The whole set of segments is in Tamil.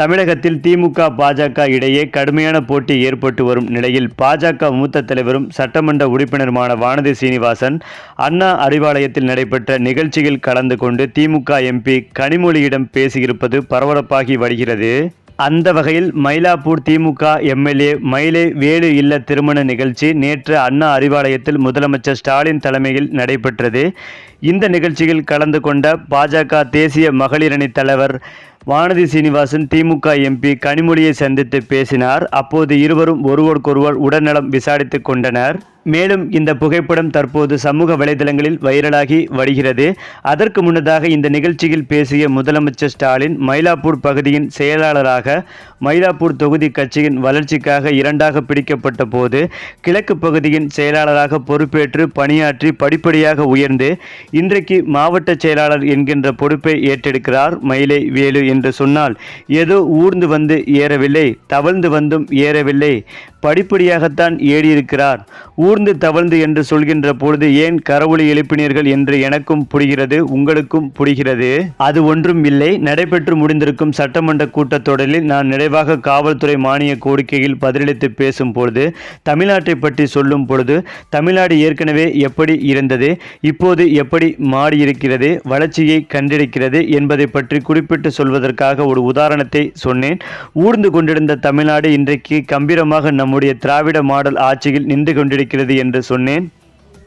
தமிழகத்தில் திமுக பாஜக இடையே கடுமையான போட்டி ஏற்பட்டு வரும் நிலையில் பாஜக மூத்த தலைவரும் சட்டமன்ற உறுப்பினருமான வானதி சீனிவாசன் அண்ணா அறிவாலயத்தில் நடைபெற்ற நிகழ்ச்சியில் கலந்து கொண்டு திமுக எம்பி கனிமொழியிடம் பேசியிருப்பது பரபரப்பாகி வருகிறது. அந்த வகையில் மயிலாப்பூர் திமுக எம்எல்ஏ மயிலை வேலு இல்ல திருமண நிகழ்ச்சி நேற்று அண்ணா அறிவாலயத்தில் முதலமைச்சர் ஸ்டாலின் தலைமையில் நடைபெற்றது. இந்த நிகழ்ச்சியில் கலந்து கொண்ட பாஜக தேசிய மகளிரணி தலைவர் வானதி சீனிவாசன் திமுக எம்பி கனிமொழியை சந்தித்து பேசினார். அப்போது இருவரும் ஒருவருக்கொருவர் உடல்நலம் விசாரித்துக் கொண்டனர். மேலும் இந்த புகைப்படம் தற்போது சமூக வலைதளங்களில் வைரலாகி வருகிறது. அதற்கு முன்னதாக இந்த நிகழ்ச்சியில் பேசிய முதலமைச்சர் ஸ்டாலின் மயிலாப்பூர் பகுதியின் செயலாளராக மயிலாப்பூர் தொகுதி கட்சியின் வளர்ச்சிக்காக இரண்டாக பிடிக்கப்பட்ட போது கிழக்கு பகுதியின் செயலாளராக பொறுப்பேற்று பணியாற்றி படிப்படியாக உயர்ந்து இன்றைக்கு மாவட்ட செயலாளர் என்கின்ற பொறுப்பை ஏற்றெடுக்கிறார். மயிலை வேலு என்று சொன்னால் ஏதோ ஊர்ந்து வந்து ஏறவில்லை தவழ்ந்து வந்தும் ஏறவில்லை. படிப்படியாகத்தான் ஏறியிருக்கிறார். ஊர்ந்து தவழ்ந்து என்று சொல்கின்ற பொழுது ஏன் கரவொலி எழுப்பினீர்கள் என்று எனக்கும் புரிகிறது உங்களுக்கும் புரிகிறது? அது ஒன்றும் இல்லை. நடைபெற்று முடிந்திருக்கும் சட்டமன்ற கூட்டத்தொடரில் நான் நிறைவாக காவல்துறை மானிய கோரிக்கையில் பதிலளித்து பேசும் பொழுது தமிழ்நாட்டை பற்றி சொல்லும் பொழுது தமிழ்நாடு ஏற்கனவே எப்படி இருந்தது இப்போது எப்படி மாறியிருக்கிறது வளர்ச்சியை கண்டிருக்கிறது என்பதை பற்றி குறிப்பிட்டு சொல்வதற்காக ஒரு உதாரணத்தை சொன்னேன். ஊர்ந்து கொண்டிருந்த தமிழ்நாடு இன்றைக்கு கம்பீரமாக நம் நம்முடைய திராவிட மாடல் ஆட்சியில் நின்று கொண்டிருக்கிறது என்று சொன்னேன்.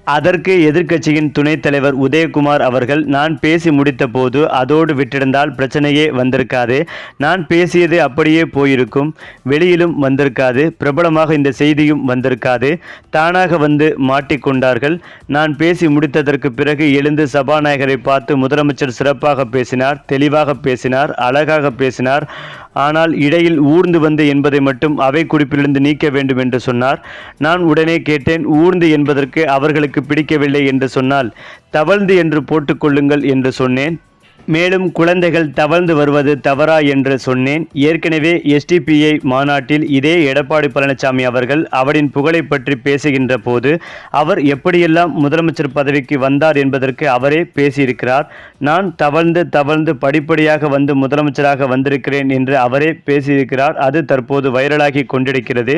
அதற்கு எதிர்க்கட்சியின் துணைத் தலைவர் உதயகுமார் அவர்கள் நான் பேசி முடித்தபோது அதோடு விட்டிருந்தால் பிரச்சனையே வந்திருக்காது. நான் பேசியது அப்படியே போயிருக்கும். வெளியிலும் வந்திருக்காது. பிரபலமாக இந்த செய்தியும் வந்திருக்காது. தானாக வந்து மாட்டிக்கொண்டார்கள் நான் பேசி முடித்ததற்கு பிறகு எழுந்து சபாநாயகரை பார்த்து முதலமைச்சர் சிறப்பாக பேசினார் தெளிவாக பேசினார் அழகாக பேசினார். ஆனால் இடையில் ஊர்ந்து வந்து என்பதை மட்டும் அவை குறிப்பிலிருந்து நீக்க வேண்டும் என்று சொன்னார். நான் உடனே கேட்டேன் ஊர்ந்து என்பதற்கு அவர்களுக்கு பிடிக்கவில்லை என்று சொன்னால் தவழ்ந்து என்று போட்டுக்கொள்ளுங்கள் என்று சொன்னேன். மேலும் குழந்தைகள் தவழ்ந்து வருவது தவறா என்று சொன்னேன். ஏற்கனவே எஸ்டிபிஐ மாநாட்டில் இதே எடப்பாடி பழனிசாமி அவர்கள் அவரின் புகழை பற்றி பேசுகின்ற போது அவர் எப்படியெல்லாம் முதலமைச்சர் பதவிக்கு வந்தார் என்பதற்கு அவரே பேசியிருக்கிறார். நான் தவழ்ந்து தவழ்ந்து படிப்படியாக வந்து முதலமைச்சராக வந்திருக்கிறேன் என்று அவரே பேசியிருக்கிறார். அது தற்போது வைரலாகி கொண்டிருக்கிறது.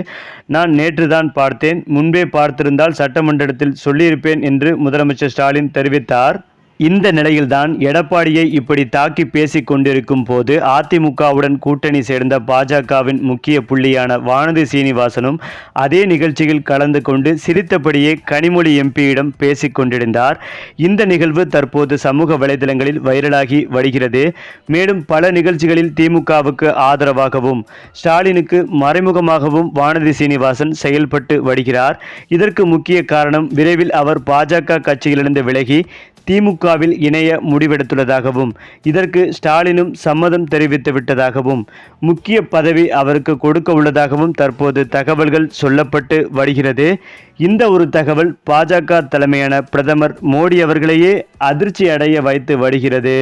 நான் நேற்று தான் பார்த்தேன். முன்பே பார்த்திருந்தால் சட்டமன்றத்தில் சொல்லியிருப்பேன் என்று முதலமைச்சர் ஸ்டாலின் தெரிவித்தார். இந்த நிலையில்தான் எடப்பாடியை இப்படி தாக்கி பேசிக் கொண்டிருக்கும் போது அதிமுகவுடன் கூட்டணி சேர்ந்த பாஜகவின் முக்கிய புள்ளியான வானதி சீனிவாசனும் அதே நிகழ்ச்சியில் கலந்து கொண்டு சிரித்தபடியே கனிமொழி எம்பியிடம் பேசிக் கொண்டிருந்தார். இந்த நிகழ்வு தற்போது சமூக வலைதளங்களில் வைரலாகி வருகிறது. மேலும் பல நிகழ்ச்சிகளில் திமுகவுக்கு ஆதரவாகவும் ஸ்டாலினுக்கு மறைமுகமாகவும் வானதி சீனிவாசன் செயல்பட்டு வருகிறார். இதற்கு முக்கிய காரணம் விரைவில் அவர் பாஜக கட்சியிலிருந்து விலகி திமுக திமுகவில் இணைய முடிவெடுத்துள்ளதாகவும் இதற்கு ஸ்டாலினும் சம்மதம் தெரிவித்து விட்டதாகவும் முக்கிய பதவி அவருக்கு கொடுக்க உள்ளதாகவும் தற்போது தகவல்கள் சொல்லப்பட்டு வருகிறது. இந்த ஒரு தகவல் பாஜக தலைமையான பிரதமர் மோடி அவர்களையே அதிர்ச்சி அடைய வைத்து வருகிறது.